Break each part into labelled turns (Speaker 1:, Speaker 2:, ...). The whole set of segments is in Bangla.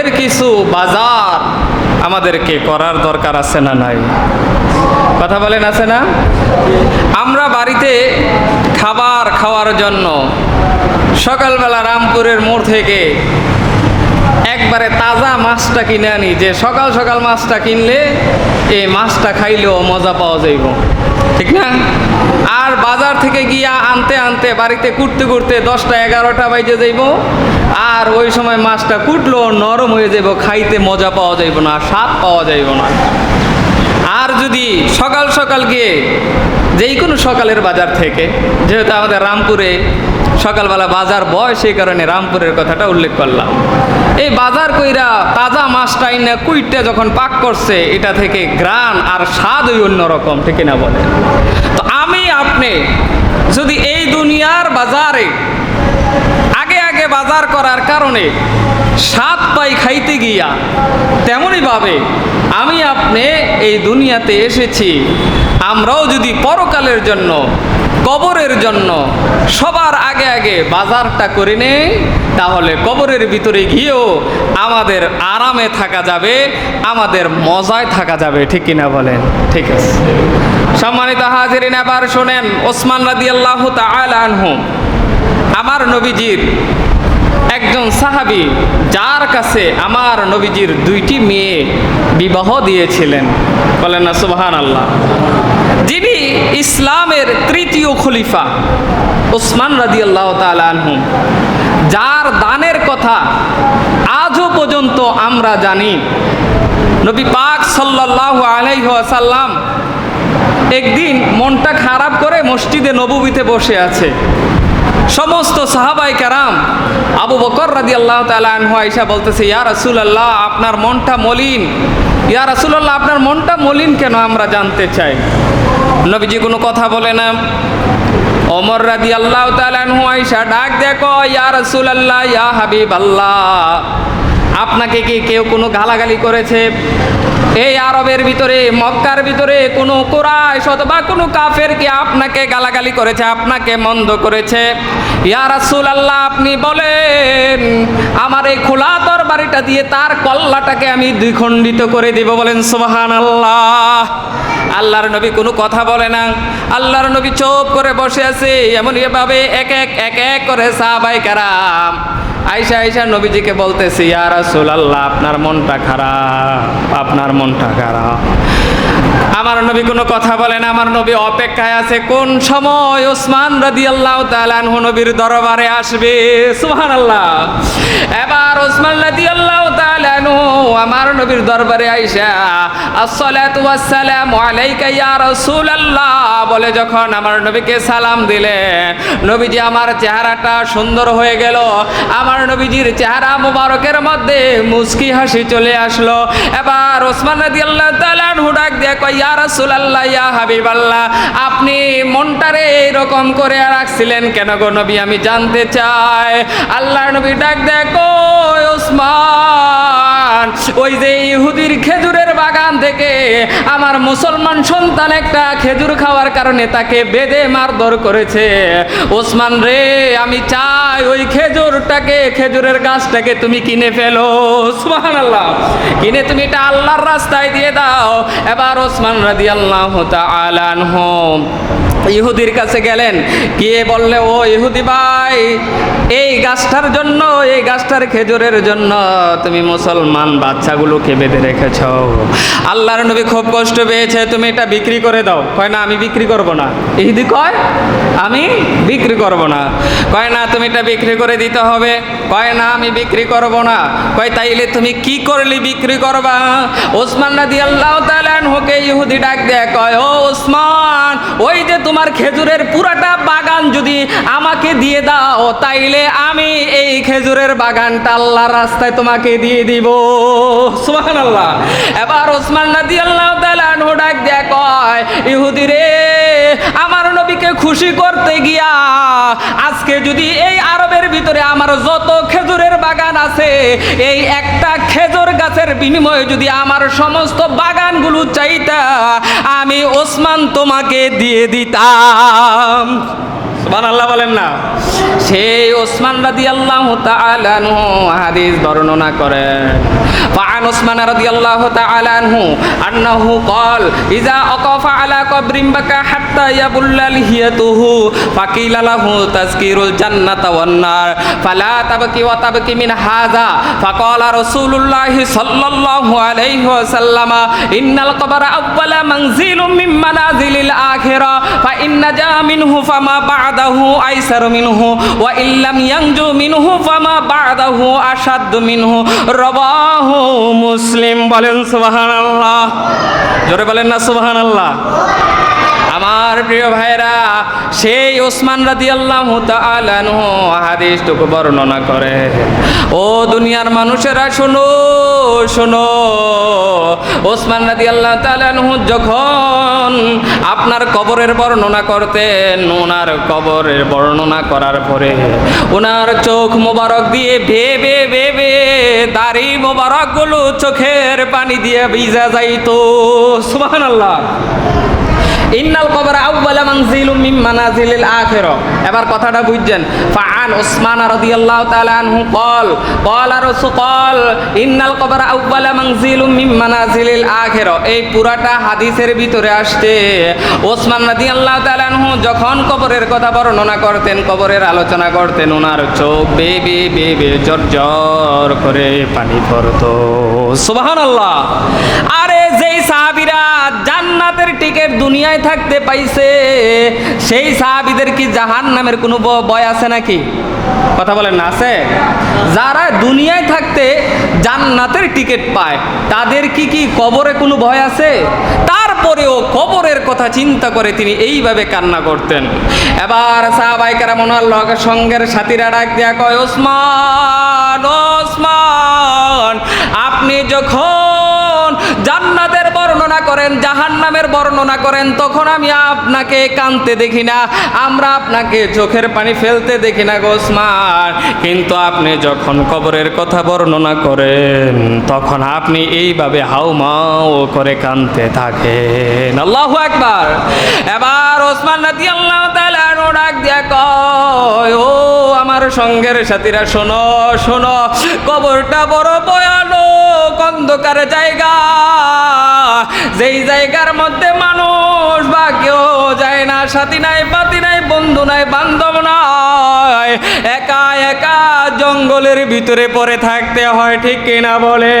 Speaker 1: বাজারের কিছু বাজার আমাদেরকে করার দরকার আছে না নাই? কথা বলেন আছে না? আমরা বাড়িতে খাবার খাওয়ার জন্য সকালবেলা রামপুরের মোড় থেকে একবারে তাজা মাছটা কিনে আনি, যে সকাল সকাল মাছটা কিনলে এই মাছটা খাইলেও মজা পাওয়া যাইব। ঠিক না? আর বাজার থেকে গিয়া আনতে আনতে বাড়িতে কুটতে কুটতে দশটা এগারোটা বাইজে যাইব, আর ওই সময় মাছটা কুটলো, নরম হয়ে যাইব, খাইতে মজা পাওয়া যাইব না, স্বাদ পাওয়া যাইব না। আর যদি সকাল সকাল গিয়ে যেই কোনো সকালের বাজার থেকে, যেহেতু আমাদের রামপুরে সকালবেলা বাজার বয়, সেই কারণে রামপুরের কথাটা উল্লেখ করলাম। এই বাজার কইরা তাজা মাছটা না কুইটটা যখন পাক করছে, এটা থেকে গ্রান আর স্বাদ ওই অন্যরকম, ঠিক না বলে? তো আমি আপনি যদি এই দুনিয়ার বাজারে আগে বাজার করার কারণে স্বাদ পাই খাইতে গিয়া তেমনইভাবে আমি আপনি এই দুনিয়াতে এসেছি। আমরাও যদি পরকালের জন্য, কবরের জন্য সবার আগে আগে বাজারটা করে নেই, তাহলে কবরের ভিতরে গিয়েও আমাদের আরামে থাকা যাবে, আমাদের মজায় থাকা যাবে, ঠিক কিনা বলেন? ঠিক আছে। সম্মানিত হাজিরিন, এবার শোনেন ওসমান রাদি আল্লাহ আনহু। আমার নবীজির একজন সাহাবি, যার কাছে আমার নবীজির দুইটি মেয়ে বিবাহ দিয়েছিলেন। বলেন না সুবাহান আল্লাহ যিনি ইসলামের তৃতীয় খলিফা ওসমান রাদি আল্লাহ তালু যার দানের কথা আজও পর্যন্ত আমরা জানি। নবী পাক সাল্লাহ আলাইসাল্লাম একদিন মনটা খারাপ করে মসজিদে নবীতে বসে আছে। সমস্ত সাহাবাই কারাম আবু বকর রাদি আল্লাহ তালু আইসা বলতেছে, ইয়া রাসুল আল্লাহ আপনার মনটা মলিন। ইয়া রাসুল আল্লাহ আপনার মনটা মলিন কেন আমরা জানতে চাই? নবীজি কোনো কথা বলে না। অমর রাদি আল্লাহ তালু আইসা ডাক দেখো ইয়া রাসুল আল্লাহ ইয়া হাবিব আল্লাহ আপনাকে কি কেউ কোনো গালাগালি করেছে? এই আরবের ভিতরে, মক্কার ভিতরে কোনো কোরআশ অথবা কোনো কাফের কি আপনাকে গালাগালি করেছে, আপনাকে মন্দ করেছে? ইয়া রাসূল আল্লাহ আপনি বলেন, আমার এই খোলা তরবারিটা দিয়ে তার কল্লাটাকে আমি দ্বিখণ্ডিত করে দিব। বলেন সোহান আল্লাহ আল্লাহর নবী কোনো কথা বলে না। আল্লাহর নবী চোপ করে বসে আছে এমন এভাবে এক এক এক এক করে সাহাবাই কারাম। আইসা আইসা নবীজিকে বলতেছি, ইয়া আল্লাহ আপনার মনটা খারাপ, আপনার মনটা খারাপ। আমার নবী কোনো কথা বলেন আমার নবী অপেক্ষায় আছে, কোন সময় ওসমান রাদিয়াল্লাহু আল্লাহ আনহু নবীর দরবারে আসবে? সুবহানাল্লাহ। এবার ওসমান তাআলা আমার নবীর দরবারে আইসা, আসসালাতু ওয়াসসালামু বলে যখন আমার নবীকে সালাম দিলেন নবীজি আমার চেহারাটা সুন্দর হয়ে গেল। আমার নবীজির চেহারা মুবারকের মধ্যে মুস্কি হাসি চলে আসলো। এবার ওসমান রাদিয়াল্লাহু তাআলা ডাক দিয়ে কয়, ইয়া রাসূলুল্লাহ, ইয়া হাবিবাল্লাহ, আপনি মনটারে এইরকম করে রাখছিলেন কেন গো নবী? আমি জানতে চাই। আল্লাহ নবী ডাক দেয়, কই ওসমান ওই যে ইহুদির খেজুরের বাগান থেকে আমার মুসলমান সন্তান একটা খেজুর খাওয়ার কারণে তাকে বেদে মারধর করেছে। ওসমান রে, আমি চাই ওই খেজুরটাকে, খেজুরের গাছটাকে তুমি কিনে ফেলো। ওসমান আল্লাহ কিনে তুমি এটা আল্লাহর রাস্তায় দিয়ে দাও। এবার ওসমান রাদি আল্লাহ আনহু। ইহুদির কাছে গেলেন। গিয়ে বললে, ও ইহুদি ভাই, এই গাছটার জন্য, এই গাছটার খেজুরের জন্য তুমি মুসলমান বাচ্চাগুলোকে বেঁধে রেখেছ। আল্লাহর নবী খুব কষ্ট পেয়েছে, তুমি এটা বিক্রি করে দাও। কয়, না, আমি বিক্রি করব না। ইহুদি কয়, আমি বিক্রি করব না। কয়, না, তুমি এটা বিক্রি করে দিতে হবে। কয়, না, আমি বিক্রি করব না। কয়, তাইলে তুমি কি করলি বিক্রি করবা? ওসমান রাদি আল্লাহ তালানহুকে ইহুদি ডাক দেয় কয়, ও ওসমান, ওই যে তোমার খেজুরের পুরাটা বাগান যদি আমাকে দিয়ে দাও, তাইলে আমি এই খেজুরের বাগানটা আল্লাহর রাস্তায় তোমাকে দিয়ে দিব। সুবহানাল্লাহ। এবার ওসমান রাদি আল্লাহ ডাক দেয় কয়, ইহুদি রে, আমার নবীকে খুশি করতে গিয়া আজকে যদি এই আরবের ভিতরে আমার যত খেজুরের বাগান আছে, এই একটা খেজুর গাছের বিনিময়ে যদি আমার সমস্ত বাগানগুলো চাইতা, আমি ওসমান তোমাকে দিয়ে দিতাম। Islam. সুবহানাল্লাহ বলেন না সেই ওসমান রাদিয়াল্লাহু তাআলা আনহু হাদিস বর্ণনা করেন فعن عثمان رضي الله تعالى عنه أنه قال إذا أقف على قبر بكى حتى يبل لحيته فقيل له تذكير الجنة والنار فلا تبكي وتبكي من هذا فقال رسول الله صلى الله عليه وسلم إن القبر أول منزل من منازل الآخرة فإن نجا منه فما বাদাহু আইসারু মিনহু, ওয়া ইল্লাম ইয়ানজু মিনহু, ফামা বাদাহু আসাদ্দু মিনহু। রবাহু মুসলিম বলেন সুবহানাল্লাহ। জোরে বলেন না সুবহানাল্লাহ। আমার প্রিয় ভাইরা সেই ওসমান রাদি আল্লাহ হাদিসটুকু বর্ণনা করে। ও দুনিয়ার মানুষেরা, শোনো শোনো। ওসমান রাদি আল্লাহ তালানহু যখন আপনার কবরের বর্ণনা করতেন ওনার কবরের বর্ণনা করার পরে ওনার চোখ মোবারক দিয়ে ভেবে ভেবে দাড়ি মোবারকগুলো চোখের পানি দিয়ে ভিজা যাইতো। আল্লাহ ইন্নাল কবর আউ্বালা মানজিলু মিম মানাজিলিল আখির। এবার কথাটা বুঝছেন। ফাআন উসমান রাদিয়াল্লাহু তাআলা আনহু কল কল আর কল ইন্নাল কবর আউ্বালা মানজিলু মিম মানাজিলিল আখির। এই পুরাটা হাদিসের ভিতরে আসছে। ওসমান রাদিয়াল্লাহু তাআলা আনহু যখন কবরের কথা বর্ণনা করতেন, কবরের আলোচনা করতেন ওনার চোখ বে বে বে বে বেবে জর করে পানি পড়তো। আল্লাহ আরে যে সাহাবীরা জান্নাতের টিকিট দুনিয়ায় থাকতে পাইছে। সেই সাহাবিদের কি জাহান নামের কোনো ব- ভয় আছে নাকি? কথা বলেন না, আছে? যারা দুনিয়ায় থাকতে জান্নাতের টিকিট পায়, তাদের কি কি কবরে কোনো ভয় আছে? তারপরেও কবরের কথা চিন্তা করে তিনি এইভাবে কান্না করতেন। এবার সাহাবাইকারা মনে আল্লাহ সঙ্গের সাথীরা ডাক দেয়া কয়, ওসমান ওসমান, আপনি যখন করেন, জাহান্নামের বর্ণনা করেন, তখন আমি আপনাকে কানতে দেখি না, আমরা আপনাকে চোখের পানি ফেলতে দেখি না গো ওসমান। কিন্তু আপনি যখন কবরের কথা বর্ণনা করেন, তখন আপনি এইভাবে হাউমাও করে কানতে থাকেন। আল্লাহু একবার এবার ওসমান নাতি আল্লাহ ডাক দিয়া আমার সঙ্গের সাথীরা, শোনো শোনো। কবরটা বড় ভয়ানক অন্ধকার জায়গা। যেই জায়গার মধ্যে মানুষ বা কেউ যায় না, সাথী নাই, পাতি নাই, বন্ধু নাই, বান্ধব নাই। একা একা জঙ্গলের ভিতরে পড়ে থাকতে হয়, ঠিক কিনা বলে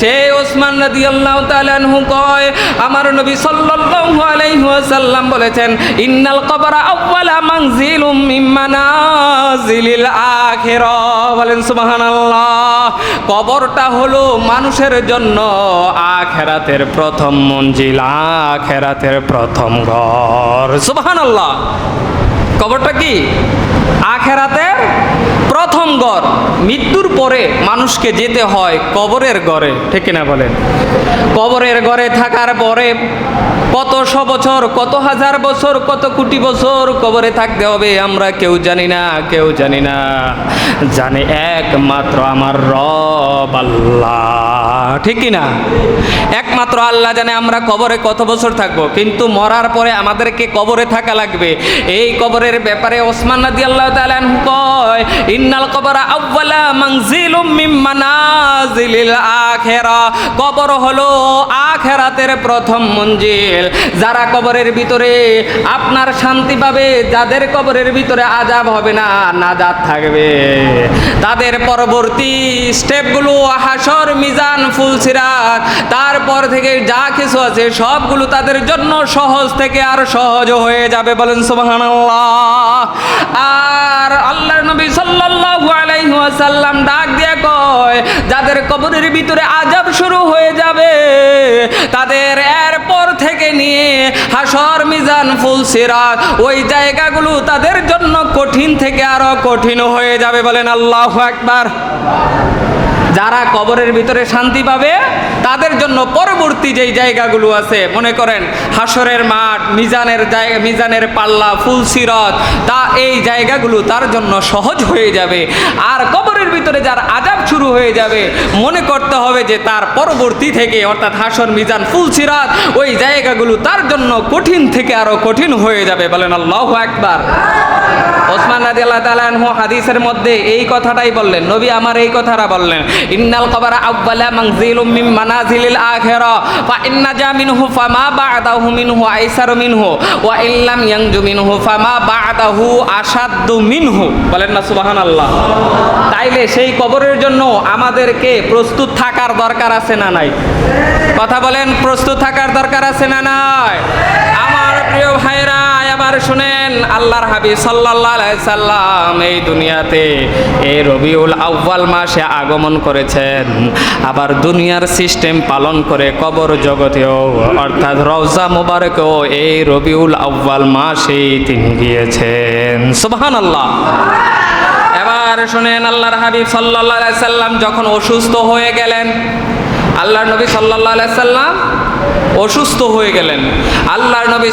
Speaker 1: সে ওসমান নদী আল্লাহ তালানহু কয়, আমার নবী সাল্লাল্লাহু আলাইহি ওয়াসাল্লাম বলেছেন, ইন্নাল কবরা আউয়ালা মানজিলুম মিন মানাজিলিল আখিরা। বলেন, সুবহানাল্লাহ, কবরটা হলো মানুষের জন্য আখেরাতের প্রথম মঞ্জিল, আখেরাতের প্রথম ঘর। সুবহানাল্লাহ। কবরটা কি? আখেরাতের প্রথম ঘর মৃত্যুর পরে মানুষকে যেতে হয় কবরের গড়ে। ঠিক কিনা বলেন? কবরের গড়ে থাকার পরে কতশো বছর, কত হাজার বছর, কত কোটি বছর কবরে থাকতে হবে আমরা কেউ জানি না, কেউ জানি না। জানে একমাত্র আমার রব আল্লাহ। ঠিক না একমাত্র আল্লাহ জানে আমরা কবরে কত বছর থাকব। কিন্তু মরার পরে আমাদেরকে কবরে থাকা লাগবে। এই কবরের ব্যাপারে ওসমান নদী আল্লাহ তাআলা কয়, ইন্নাল কবর আউ্বালা মানজিলুম মিন মানাজিলিল আখিরা। কবর হলো আখেরাতের প্রথম মঞ্জিল। যারা কবরের ভিতরে আপনার শান্তি পাবে, যাদের কবরের ভিতরে আজাব হবে না নাজাদ থাকবে। তাদের পরবর্তী স্টেপগুলো হাসর, মিজান ফুলসিরাত তারপর থেকে যা কিছু আছে, সবগুলো তাদের জন্য সহজ থেকে আর সহজ হয়ে যাবে বলেন সুবহানাল্লাহ। আর আল্লাহর নবী সাল্লাল্লাহু আলাইহি ওয়াসাল্লাম ডাক দিয়ে কয়, যাদের কবরের ভিতরে আজাব শুরু হয়ে যাবে, তাদের এরপর থেকে নিয়ে হাসর মিজান ফুল সিরাত, ওই জায়গাগুলো তাদের জন্য কঠিন থেকে আরও কঠিন হয়ে যাবে বলেন আল্লাহ একবার যারা কবরের ভিতরে শান্তি পাবে, তাদের জন্য পরবর্তী যেই জায়গাগুলো আছে, মনে করেন হাসরের মাঠ, মিজানের জায়গা, মিজানের পাল্লা ফুলসিরত তা এই জায়গাগুলো তার জন্য সহজ হয়ে যাবে। আর কবরের ভিতরে যার আজাব শুরু হয়ে যাবে, মনে করতে হবে যে তার পরবর্তী থেকে, অর্থাৎ হাসর মিজান ফুলসিরাত ওই জায়গাগুলো তার জন্য কঠিন থেকে আরও কঠিন হয়ে যাবে। বলেন আল্লাহ একবার ওসমান রাজি আল্লাহ তালানহু হাদিসের মধ্যে এই কথাটাই বললেন। নবী আমার এই কথাটা বললেন। ইন্নাল কবরা আউ্বালা মানজিলুম মিন মানাজিলিল আখিরা। ফা ইন্না জা মিনহু ফামা বা'দাহু মিনহু আইসারু মিনহু, ওয়া ইল্লাম ইয়ানজু মিনহু ফামা বা'দাহু আসাদ্দু মিনহু। বলেন না, সুবহানাল্লাহ। তাইলে সেই কবরের জন্য আমাদেরকে প্রস্তুত থাকার দরকার আছে না নাই? কথা বলেন, প্রস্তুত থাকার দরকার আছে না নাই? আমার প্রিয় ভাইরা এবার শুনেন আল্লাহর হাবিব আলাইহি সাল্লাম এই দুনিয়াতে এই রবিউল আউ্বাল মাসে আগমন করেছেন। আবার দুনিয়ার সিস্টেম পালন করে কবর জগতেও, অর্থাৎ রওজা মোবারকেও এই রবিউল আউ্বাল মাসেই তিনি গিয়েছেন। সুবহানাল্লাহ। এবার শুনেন আল্লাহর হাবিব সাল্লাল্লাহু আলাইহি সাল্লাম যখন অসুস্থ হয়ে গেলেন আল্লাহর নবী আলাইহি সাল্লাম অসুস্থ হয়ে গেলেন। আল্লাহর নবী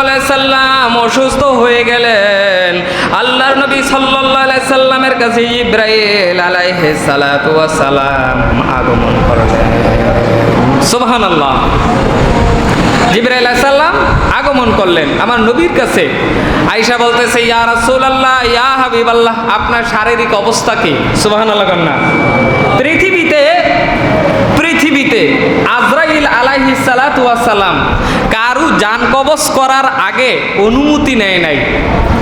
Speaker 1: আলাইহি সাল্লাম অসুস্থ হয়ে গেলেন। আল্লাহর নবী আলাইহি সাল্লামের কাছে সালাতু ওয়াস সালাম আগমন করলেন সুবহানাল্লাহ। জিবরাইল সাল্লাম আগমন করলেন আমার নবীর কাছে। আয়েশা বলতেছে, ইয়া রাসূলুল্লাহ, ইয়া হাবিবাল্লাহ, আপনার শারীরিক অবস্থা কি? সুবহানাল্লাহ কন্যা। পৃথিবীতে পৃথিবীতে আজরাইল আলাইহি সালাম কারু যান কবজ করার আগে অনুমতি নেয় নাই।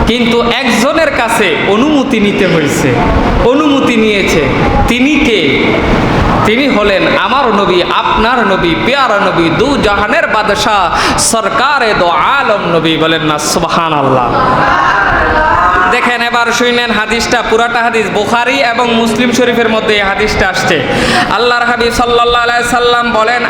Speaker 1: কিন্তু একজনের কাছে অনুমতি নিতে হয়েছে। অনুমতি নিয়েছে। তিনি কে? তিনি হলেন আমার নবী, আপনার নবী, পেয়ারা নবী দু জাহানের বাদশাহ, সরকারে দো আলম নবী বলেন না সুবহান আল্লাহ দেখেন, এবার শুনলেন হাদিসটা, পুরাটা হাদিস বোখারি এবং মুসলিম শরীফের মধ্যে এই হাদিসটা আসছে। আল্লাহর হাবিব সাল্লাহ সাল্লাম বলেন